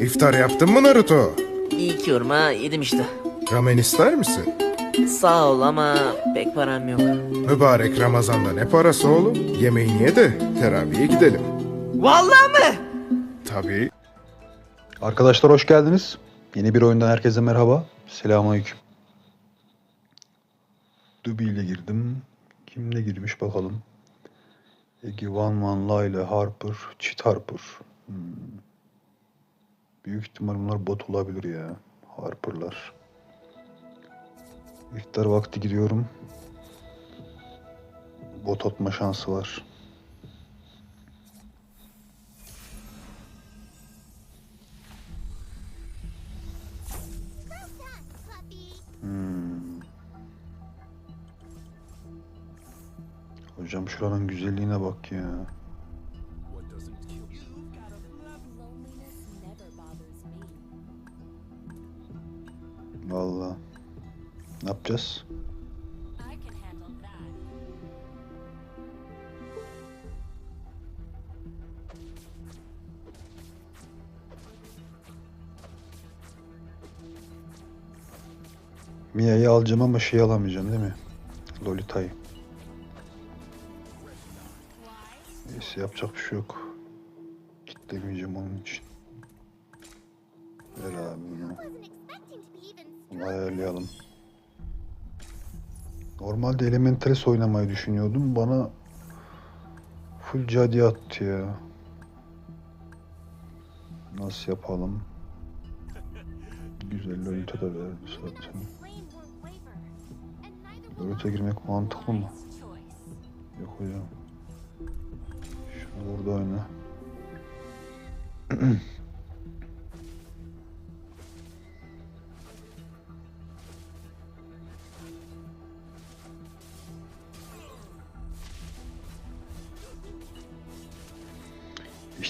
İftar yaptın mı Naruto? İlk yoruma yedim işte. Ramen ister misin? Sağ ol ama pek param yok. Mübarek Ramazan'da ne parası oğlum? Yemeğini ye de teraviye gidelim. Vallahi mı? Tabii. Arkadaşlar hoş geldiniz. Yeni bir oyundan herkese merhaba. Selamünaleyküm. Dubi ile girdim. Kimle girmiş bakalım. Ege Van Van Layla Harper, Çit Harper. Hmm. Büyük ihtimal bunlar bot olabilir ya. Harper'lar. İftar vakti gidiyorum. Bot atma şansı var. Hmm. Hocam şuranın güzelliğine bak ya. Yapacağız? Mia'yı alacağım ama şey alamayacağım değil mi? Lolita'yı. Neyse yapacak bir şey yok. Kitlemeyeceğim onun için. Ver abi bunu. Bunu ayarlayalım. Normalde Elementalis oynamayı düşünüyordum. Bana full Cadi attı ya. Nasıl yapalım? Güzel Lolita da verdi zaten. Lolita girmek mantıklı mı? Yok hocam. Şunu burada oyna.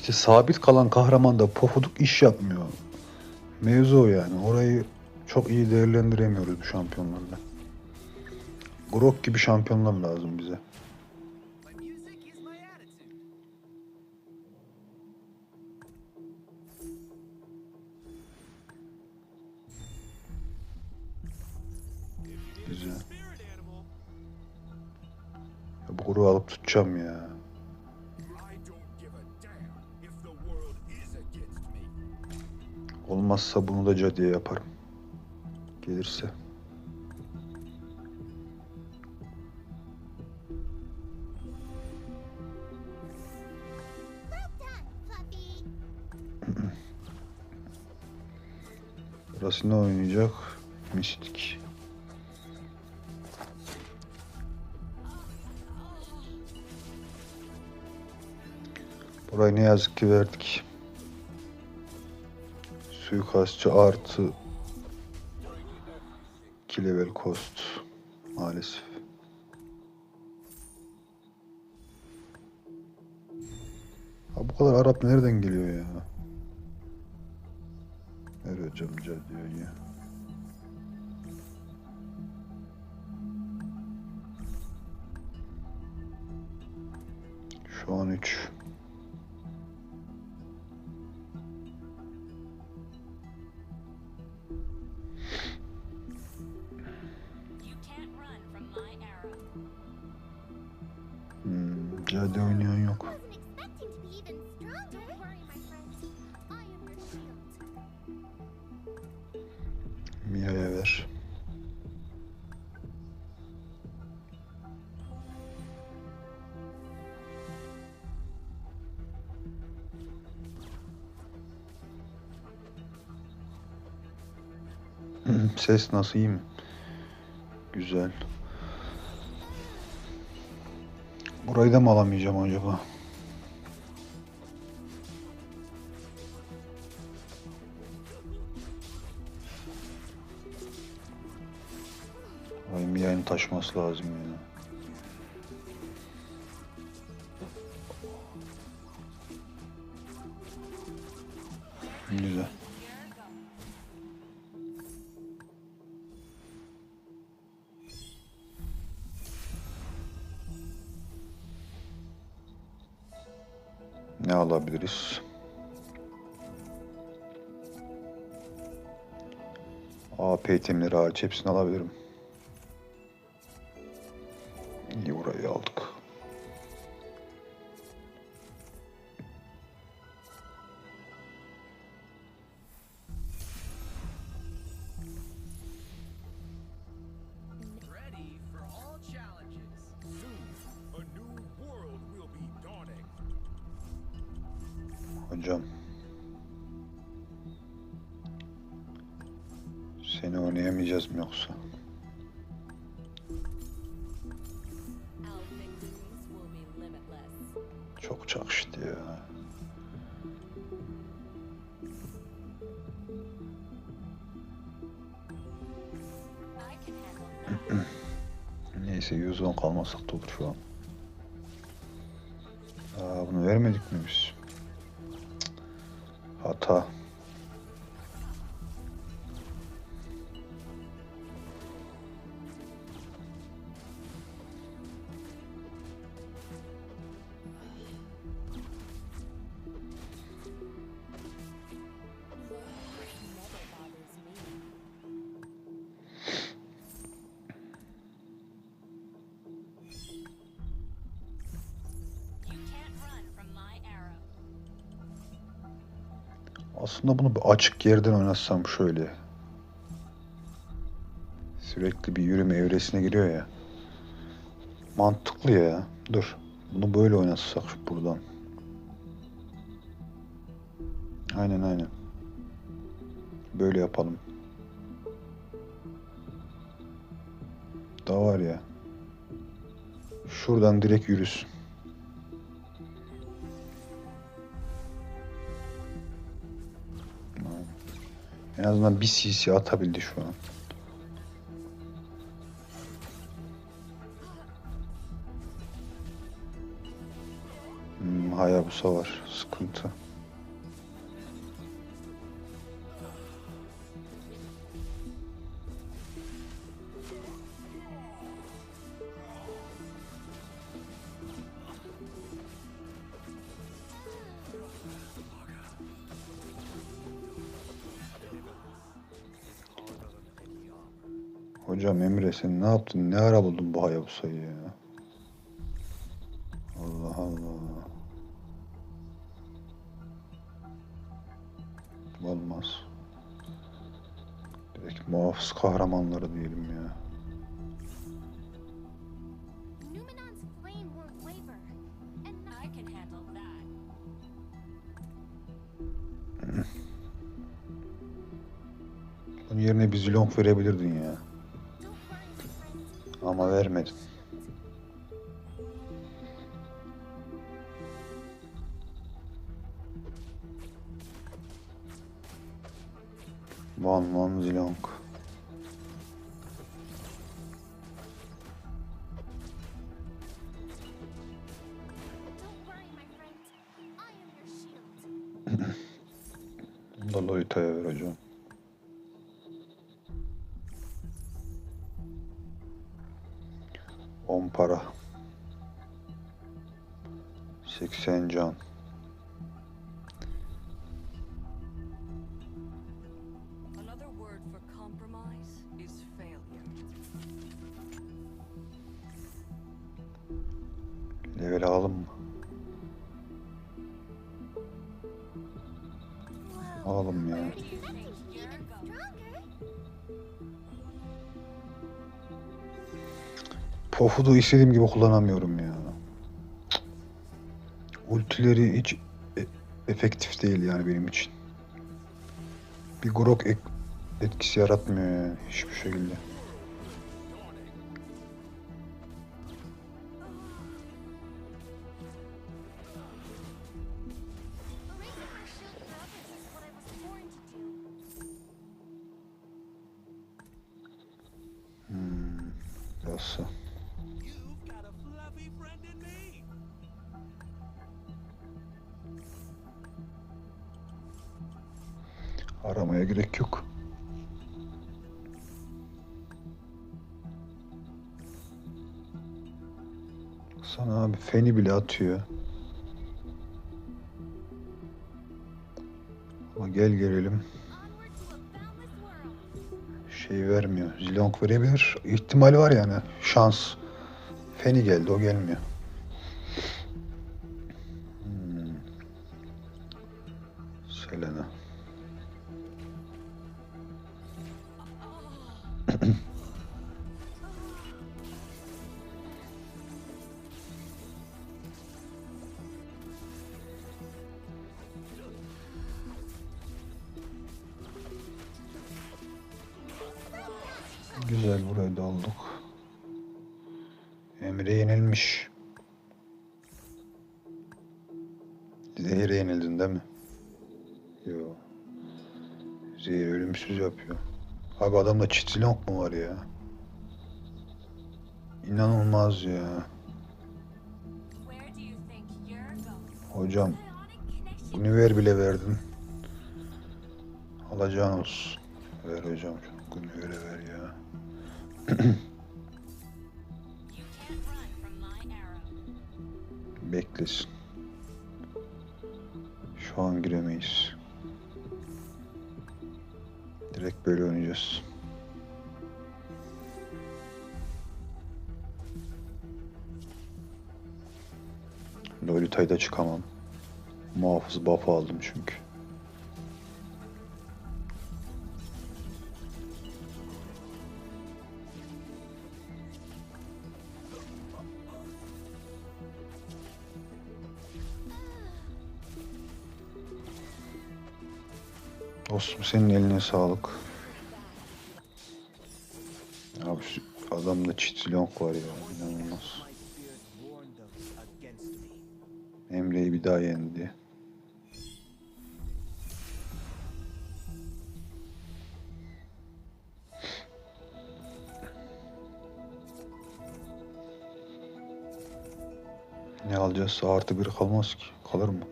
İşte sabit kalan kahraman da pofuduk iş yapmıyor. Mevzu o yani. Orayı çok iyi değerlendiremiyoruz bu şampiyonlarla. Grok gibi şampiyonlar lazım bize. Güzel. Ya bu grubu alıp tutacağım ya. Olmazsa bunu da cadıya yaparım. Gelirse. Burası ne oynayacak? Mistik. Burayı ne yazık ki verdik. Suikastçı artı 2 level cost maalesef. Ha bu kadar Arap nereden geliyor ya? Ver hocam diyor ya. Şu an 3. Ses nasıl iyi mi? Güzel. Burayı da mı alamayacağım acaba? Ay Mia'nın taşması lazım ya. Güzel. AP itemleri hariç hepsini alabilirim. 110 kalmasak da olur şu an. Aa, bunu vermedik mi biz? Hata. Aslında bunu bir açık yerden oynatsam şöyle. Sürekli bir yürüme evresine giriyor ya. Mantıklı ya. Dur. Bunu böyle oynatsak buradan. Aynen aynen. Böyle yapalım. Da var ya. Şuradan direkt yürüsün. En azından bir CC atabildi şu an. Hmm, Hayabusa var. Sıkıntı. Hocam Emre sen ne yaptın? Ne ara buldun bu Hayabusa'yı ya? Allah Allah. Olmaz. Direkt muhafız kahramanları diyelim ya. Bunun yerine bir zilong verebilirdin ya. Your shield. Bunu da Lolita'ya ver hocam. Para. 80 can. Pofud'u istediğim gibi kullanamıyorum ya. Ultileri hiç e- efektif değil yani benim için. Bir grok etkisi yaratmıyor yani hiçbir şekilde. Atıyor. Ama gel gelelim. Şey vermiyor. Zilong verebilir. İhtimal var yani. Şans. Feni geldi o gelmiyor. Hmm. Selena. Güzel burayı da. Emre yenilmiş. Zehir'e yenildin değil mi? Yo. Zehir ölümsüz yapıyor. Abi adamda çitilonk mu var ya? İnanılmaz ya. Hocam connection. Univer bile verdin. Alacağın. Ver hocam. şu Univer'e ver ya. Beklesin. Şu an giremeyiz. Direkt böyle oynayacağız. Lolita'yı çıkamam. Muhafız buff aldım çünkü. Dostum senin eline sağlık. Abi şu adamda çitilonk var ya inanılmaz. Emre'yi bir daha yendi. Ne alacağız? Artı bir kalmaz ki. Kalır mı?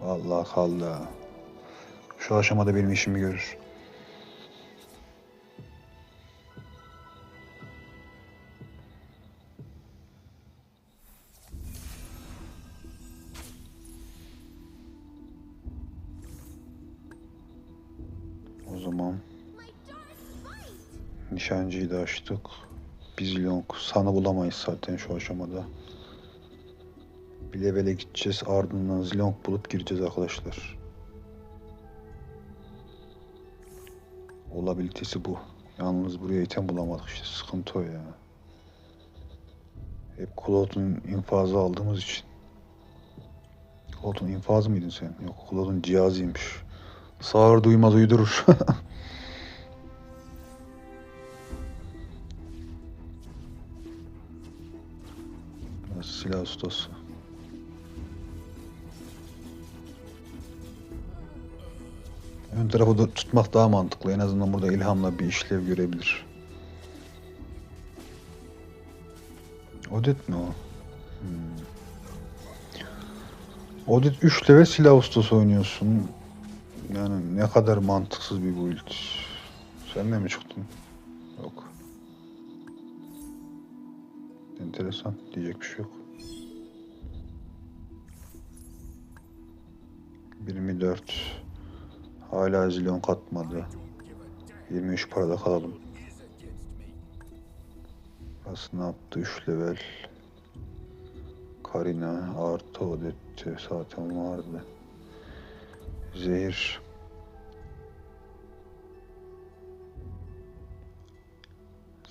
Vallahi kaldı. Şu aşamada benim işimi görür. O zaman nişancıyı da açtık. Biz yok. Sana bulamayız zaten şu aşamada. Bir levele gideceğiz. Ardından zilong bulup gireceğiz arkadaşlar. Olabilitesi bu. Yalnız buraya item bulamadık işte. Sıkıntı o ya. Hep Claude'un infazı aldığımız için. Claude'un infazı mıydın sen? Yok Claude'un cihazıymış. Sağır duymaz uydurur. Silah ustası. Ön tarafı da tutmak daha mantıklı. En azından burada ilhamla bir işlev görebilir. Odet mi o? Hmm. Odet 3 level silah ustası oynuyorsun. Yani ne kadar mantıksız bir build. Sen de mi çıktın? Yok. Enteresan. Diyecek bir şey yok. 24. Hala zilyon katmadı. 23 parada kalalım. Burası ne yaptı? 3 level. Karina artı Odette zaten vardı. Zehir.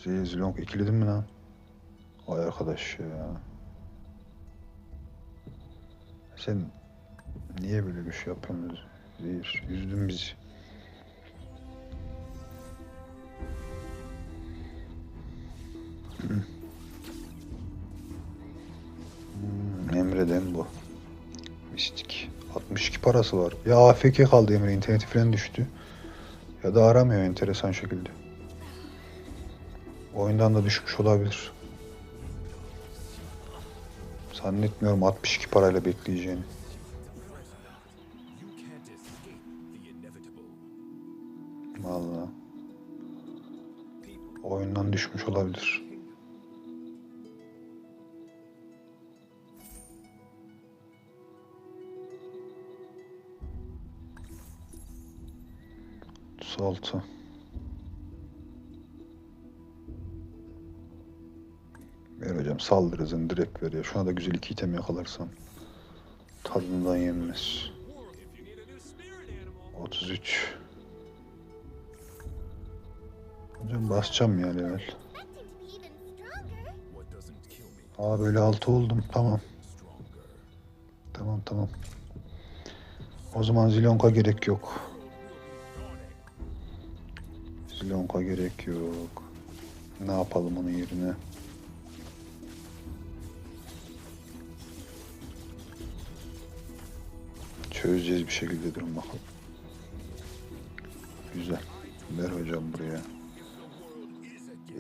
Zehir zilyon ikiledim mi lan? Vay arkadaş ya. Sen niye böyle bir şey yapıyorsun? Zehir, üzdün bizi. Hmm, Emre'den bu. Mistik. 62 parası var. Ya AFK kaldı Emre. interneti falan düştü. Ya da aramıyor enteresan şekilde. Oyundan da düşmüş olabilir. Zannetmiyorum 62 parayla bekleyeceğini. düşmüş olabilir. altı. Ver hocam saldırızın direkt veriyor. Şuna da güzel iki item yakalarsam tadından yenmez. 33 Hocam basacağım ya level. Aa böyle altı oldum. Tamam. Tamam tamam. O zaman Zilonka gerek yok. Zilonka gerek yok. Ne yapalım onun yerine? Çözeceğiz bir şekilde durun bakalım. Güzel. Ver hocam buraya.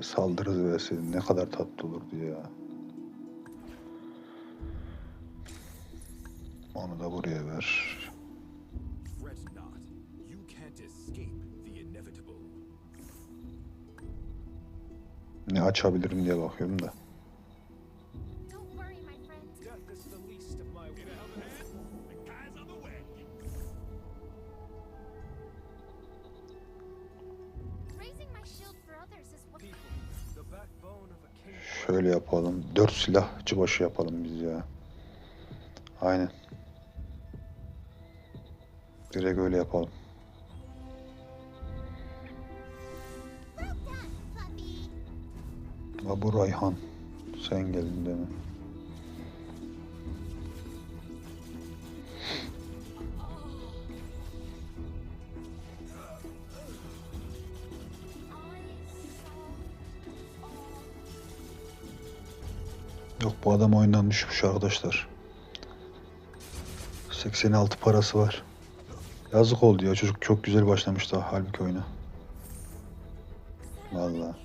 Saldırız verseydin ne kadar tatlı olurdu ya. Onu da buraya ver. Ne açabilirim diye bakıyorum da. Silahçı başı yapalım biz ya. Aynen. Direkt öyle yapalım. well done, puppy. Ha bu Rayhan. Sen geldin değil Yok bu adam oyundan düşmüş arkadaşlar. 86 parası var. Yazık oldu ya çocuk çok güzel başlamıştı halbuki oyuna. Complete.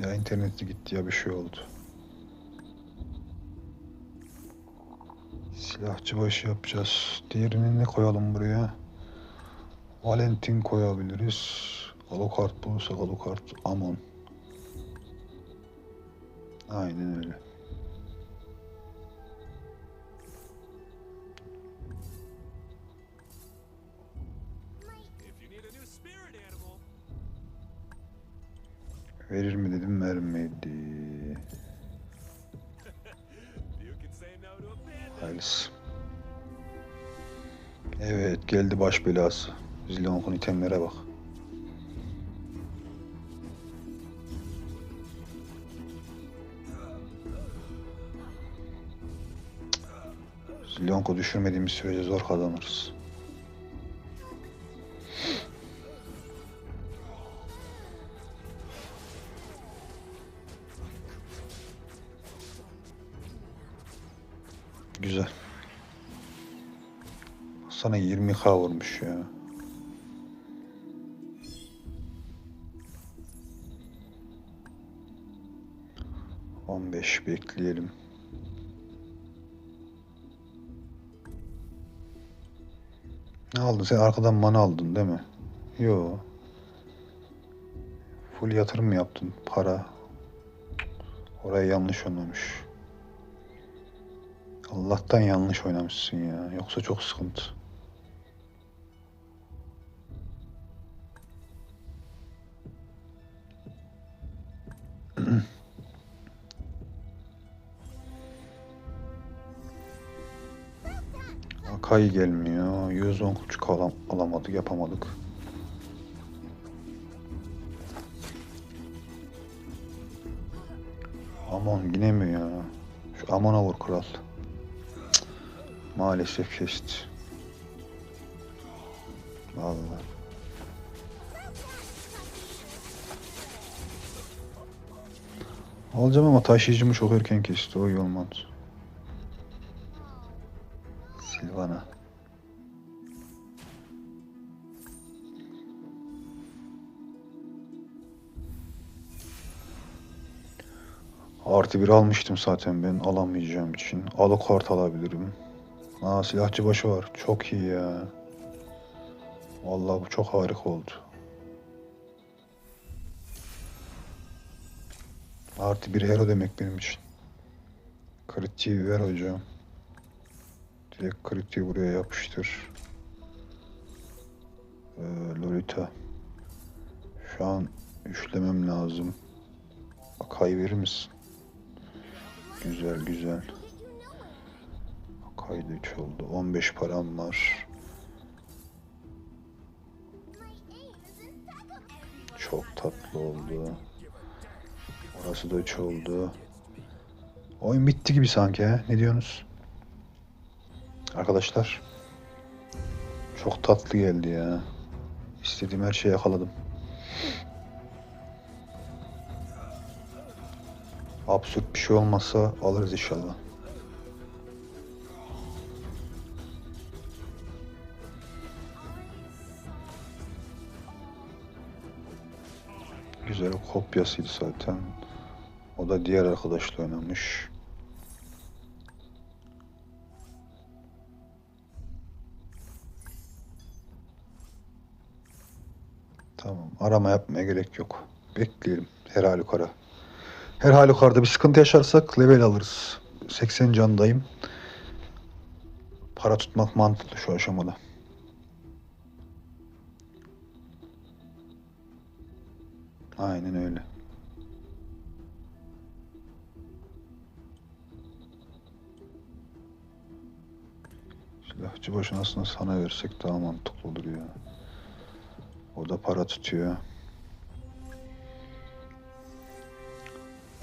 Ya interneti gitti ya bir şey oldu. Silahçı başı yapacağız. Diğerini ne koyalım buraya? Valentin koyabiliriz. Alucard bulursak Alucard, Amon. Aynen öyle. Verir mi dedim vermedi. Hayırlısı. Evet geldi baş belası. Zilonk'un itemlere bak. Zilonk'u düşürmediğimiz sürece zor kazanırız. Güzel. Sana 20k vurmuş ya. On beş bekleyelim. Ne aldın? Sen arkadan mana aldın değil mi? Yo. Full yatırım mı yaptın? Para. Oraya yanlış oynamış. Allah'tan yanlış oynamışsın ya. Yoksa çok sıkıntı. Akai gelmiyor. 110 küçük alam alamadık, yapamadık. Amon yine mi ya? Şu Amon'a vur kral. Cık, Maalesef kesti. Vallahi. Alacağım ama taşıyıcımı çok erken kesti. O iyi olmadı. Artı bir almıştım zaten ben alamayacağım için. Alucard alabilirim. Aa silahçı başı var. Çok iyi ya. Vallahi bu çok harika oldu. Artı bir hero demek benim için. Kritiği ver hocam. Direkt kritiği buraya yapıştır. Ee, Lolita. Şu an üçlemem lazım. Akay verir misin? Güzel güzel. Da 3 oldu. 15 param var. Çok tatlı oldu. Orası da 3 oldu. Oyun bitti gibi sanki he. Ne diyorsunuz? Arkadaşlar. Çok tatlı geldi ya. İstediğim her şeyi yakaladım. Absürt bir şey olmazsa alırız inşallah. Güzel kopyasıydı zaten. O da diğer arkadaşla oynamış. Tamam. Arama yapmaya gerek yok. Bekleyelim. Her halükarda. Her halükarda bir sıkıntı yaşarsak level alırız. 80 candayım. Para tutmak mantıklı şu aşamada. Aynen öyle. Silahçı başına sana versek daha mantıklı olur ya. O da para tutuyor.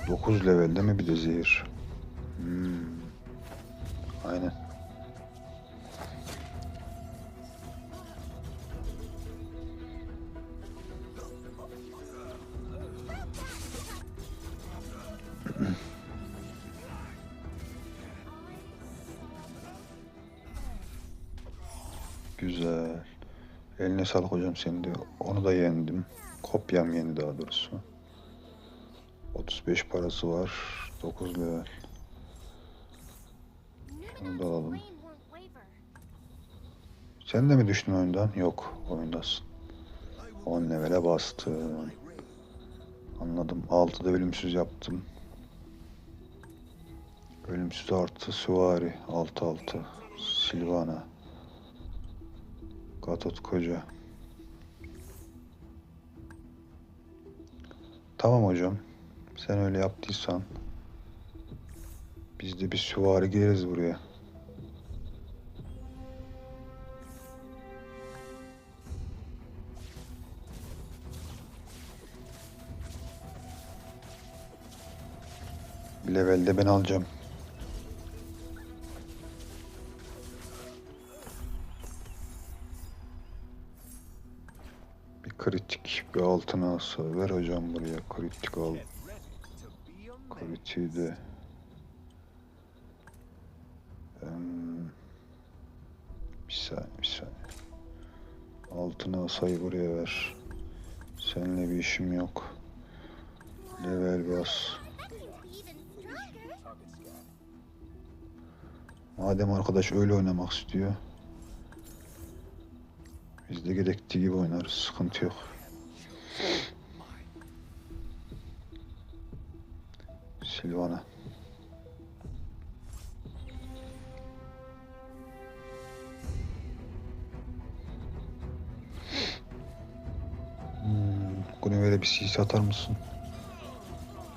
9 levelde mi bir de zehir? Hmm. Aynen. Güzel. Eline sağlık hocam senin de. Onu da yendim. Kopyam yendi daha doğrusu. 35 parası var. 9 level. Şunu da alalım. Sen de mi düştün oyundan? Yok. Oyundasın. 10 levele bastın. Anladım. 6'da ölümsüz yaptım. Ölümsüz artı süvari. 6-6. Silvana. Gatot Koca. Tamam hocam. Sen öyle yaptıysan biz de bir süvari gireriz buraya. Bir levelde ben alacağım. Bir kritik bir altına alsa ver hocam buraya kritik al. De. Em, bir saniye bir saniye. Altına asayı buraya ver. Seninle bir işim yok. Level bas. Madem arkadaş öyle oynamak istiyor. Biz de gerektiği gibi oynarız. Sıkıntı yok. Silvana. Hmm, Gunever'e bir CC atar mısın?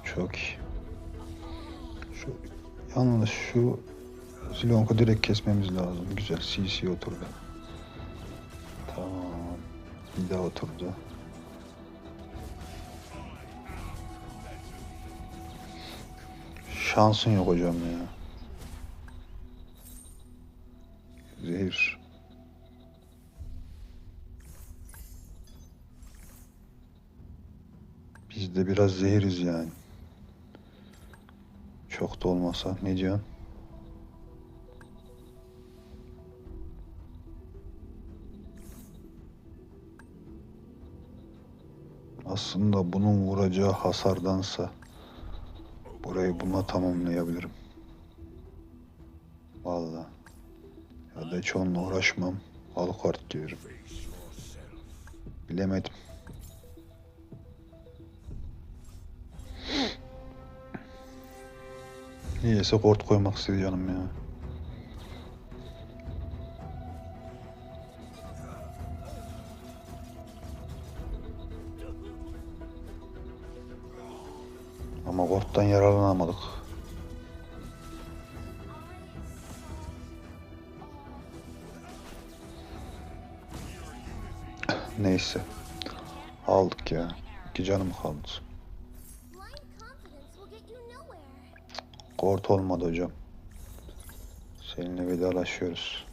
Çok iyi. Şu, yalnız şu Silonk'u direkt kesmemiz lazım. Güzel. CC oturdu. Tamam. Bir daha oturdu. Şansın yok hocam ya. Zehir. Biz de biraz zehiriz yani. Çok da olmasa. Ne diyorsun? Aslında bunun vuracağı hasardansa burayı buna tamamlayabilirim. Vallahi. Ya da hiç onunla uğraşmam. Al kart diyorum. Bilemedim. Niyeyse kort koymak istedi canım ya. Gort'tan yararlanamadık. Neyse. Aldık ya. İki canım kaldı. Gort olmadı hocam. Seninle vedalaşıyoruz.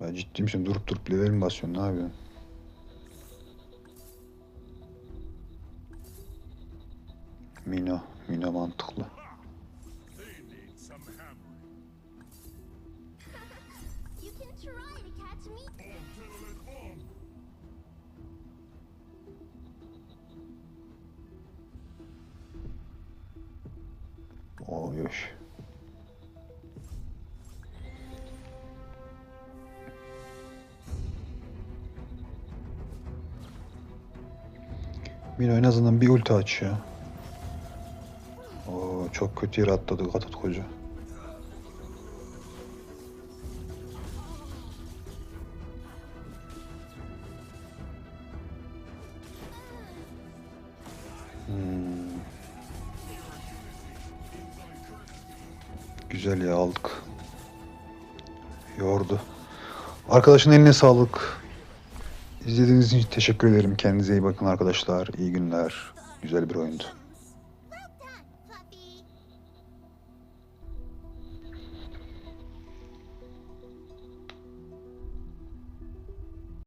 Ya ciddi misin? Durup durup level mi basıyorsun? Ne yapıyorsun? Mantıklı. Oy. Mino en azından bir ulti açıyor. Çok kötü yere atladı Gatot Koca. Hmm. Güzel ya aldık. Yordu. Arkadaşın eline sağlık. İzlediğiniz için teşekkür ederim. Kendinize iyi bakın arkadaşlar. İyi günler. Güzel bir oyundu.